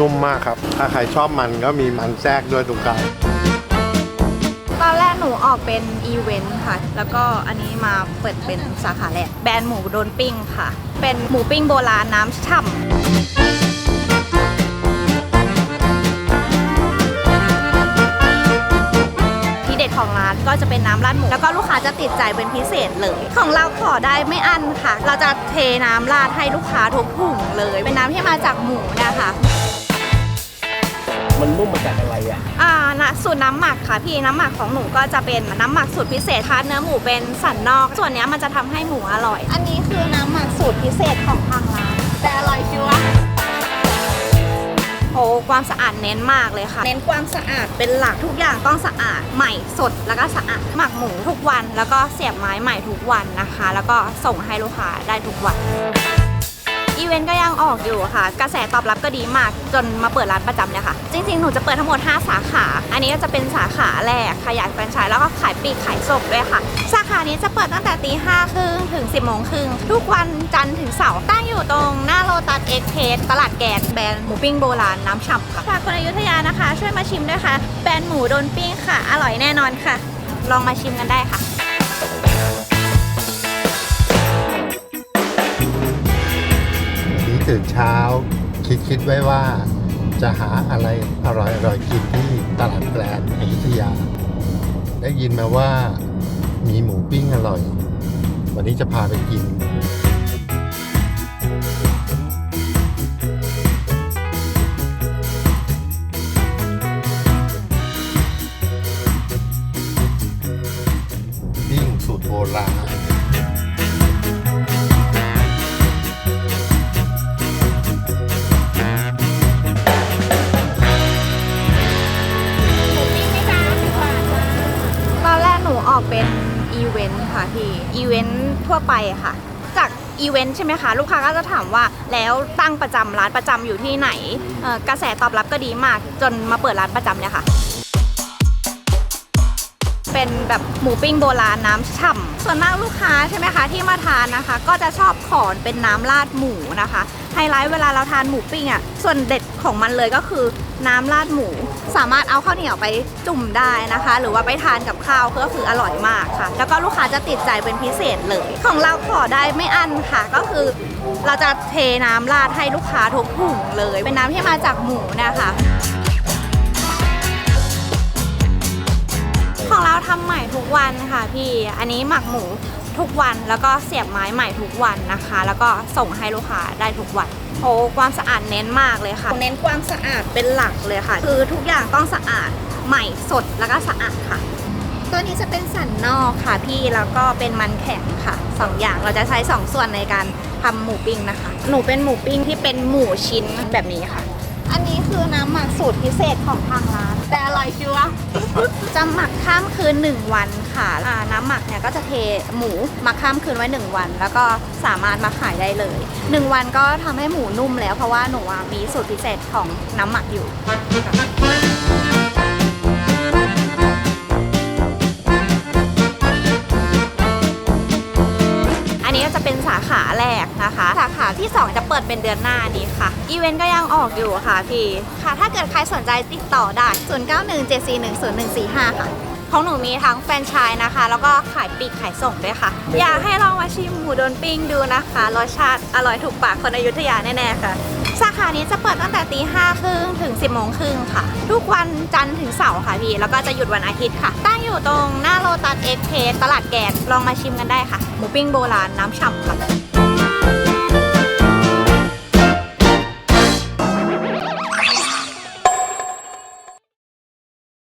นุ่มมากครับ ถ้าใครชอบมันก็มีมันแทรกด้วยตรงกลางตอนแรกหนูออกเป็นอีเวนต์ค่ะ แล้วก็อันนี้มาเปิดเป็นสาขาแรกแบรนด์หมูโดนปิ้งค่ะ เป็นหมูปิ้งโบราณน้ำฉ่ำที่เด็ดของร้านก็จะเป็นน้ำราดหมู แล้วก็ลูกค้าจะติดใจเป็นพิเศษเลย ของเราขอได้ไม่อั้นค่ะ เราจะเทน้ำราดให้ลูกค้าทุกถุงเลย เป็นน้ำที่มาจากหมูนะคะ มันนุ่มมาจากอะไรอะอ่านะสูตรน้ำหมักค่ะพี่น้ำหมักของหนูก็จะเป็นน้ำหมักสูตรพิเศษค่ะเนื้อหมูเป็นสันนอก ส่วนเนี้ยมันจะทำให้หมูอร่อย อันนี้คือน้ำหมักสูตรพิเศษของทางร้านแต่อร่อยชัวร์โอ้ความสะอาดเน้นมากเลยค่ะ เน้นความสะอาดเป็นหลักทุกอย่างต้องสะอาดใหม่สดแล้วก็สะอาดหมักหมูทุกวัน แล้วก็เสียบไม้ใหม่ทุกวันนะคะ แล้วก็ส่งให้ลูกค้าได้ทุกวัน อีเวนต์ก็ยังออกอยู่ค่ะ กระแสตอบรับก็ดีมากจนมาเปิดร้านประจำเลยค่ะ จริงๆ หนูจะเปิดทั้งหมด 5 สาขา อันนี้ก็จะเป็นสาขาแรกขยายแฟรนไชส์แล้วก็ขายปลีกขายส่งด้วยค่ะ สาขานี้จะเปิดตั้งแต่ตีห้าครึ่งถึง 10โมงครึ่งทุกวันจันทร์ถึงเสาร์ตั้งอยู่ตรงหน้าโลตัสเอ็กเพสตลาดแกนแบรนด์หมูปิ้งโบราณน้ำฉ่ำค่ะฝากคนอยุธยานะคะ ช่วยมาชิมด้วยค่ะ แบรนด์หมูโดนปิ้งค่ะ อร่อยแน่นอนค่ะ ลองมาชิมกันได้ค่ะ ตื่นเช้า คิดคิดไว้ว่าจะหาอะไรอร่อยอร่อยกินที่ตลาดแกลนอยุธยา ได้ยินมาว่ามีหมูปิ้งอร่อย วันนี้จะพาไปกินปิ้งสูตรโบราณ อีเวนต์ทั่วไปค่ะ จากอีเวนต์ใช่ไหมคะลูกค้าก็จะถามว่าแล้วตั้งประจำร้านประจำอยู่ที่ไหนเอ่อกระแสตอบรับก็ดีมาก จนมาเปิดร้านประจำเนี่ยค่ะ เป็นแบบหมูปิ้งโบราณน้ำฉ่ำส่วนมากลูกค้าใช่ไหมคะที่มาทานนะคะ ก็จะชอบขอนเป็นน้ำราดหมูนะคะไฮไลท์เวลาเราทานหมูปิ้งอะส่วนเด็ดของมันเลยก็คือ น้ำราดหมู สามารถเอาข้าวเหนียวไปจุ่มได้นะคะ หรือว่าไปทานกับข้าวก็คืออร่อยมากค่ะ แล้วก็ลูกค้าจะติดใจเป็นพิเศษเลย ของเราขอได้ไม่อั้นค่ะ ก็คือเราจะเทน้ำราดให้ลูกค้าทุกถุงเลย เป็นน้ำที่มาจากหมูนะคะของเราทำใหม่ทุกวันค่ะพี่ อันนี้หมักหมู ทุกวันแล้วก็เสียบไม้ใหม่ทุกวันนะคะ แล้วก็ส่งให้ลูกค้าได้ทุกวันโอ้ความสะอาดเน้นมากเลยค่ะ เน้นความสะอาดเป็นหลักเลยค่ะ คือทุกอย่างต้องสะอาดใหม่สดแล้วก็สะอาดค่ะ ตัวนี้จะเป็นสันนอกค่ะพี่แล้วก็เป็นมันแข็งค่ะสองอย่างเราจะใช้สองส่วนในการทำหมูปิ้งนะคะ หนูเป็นหมูปิ้งที่เป็นหมูชิ้นแบบนี้ค่ะ อันนี้คือน้ำหมักสูตรพิเศษของทางร้าน แต่อร่อยชัวร์จะหมักข้ามคืน 1 วันค่ะอ่าน้ำหมักเนี่ยก็จะเทหมูหมักข้ามคืนไว้ 1 วัน แล้วก็สามารถมาขายได้เลย 1 วันก็ทำให้หมูนุ่มแล้วเพราะว่าหนูอะมีสูตรพิเศษของน้ำหมักอยู่ นนี้ก็จะเป็นสาขาแรกนะคะ สาขาที่ 2 จะเปิดเป็นเดือนหน้านี้ค่ะ อีเวนต์ก็ยังออกอยู่ค่ะพี่ ค่ะ ถ้าเกิดใครสนใจติดต่อได้ 0917410145 ค่ะ ของหนูมีทั้งแฟรนไชส์นะคะ แล้วก็ขายปลีกขายส่งด้วยค่ะ อยากให้ลองมาชิมหมูโดนปิ้งดูนะคะ รสชาติอร่อยถูกปากคนอยุธยาแน่ๆค่ะ สาขานี้จะเปิดตั้งแต่ตีห้าครึ่งถึง 10โมงครึ่งค่ะ ทุกวันจันทร์ถึงเสาร์ค่ะพี่ แล้วก็จะหยุดวันอาทิตย์ค่ะ ตั้งอยู่ตรงหน้าโลตัสเอ็กเพสตลาดแกนลองมาชิมกันได้ค่ะ หมูปิ้งโบราณน้ำฉ่ำค่ะ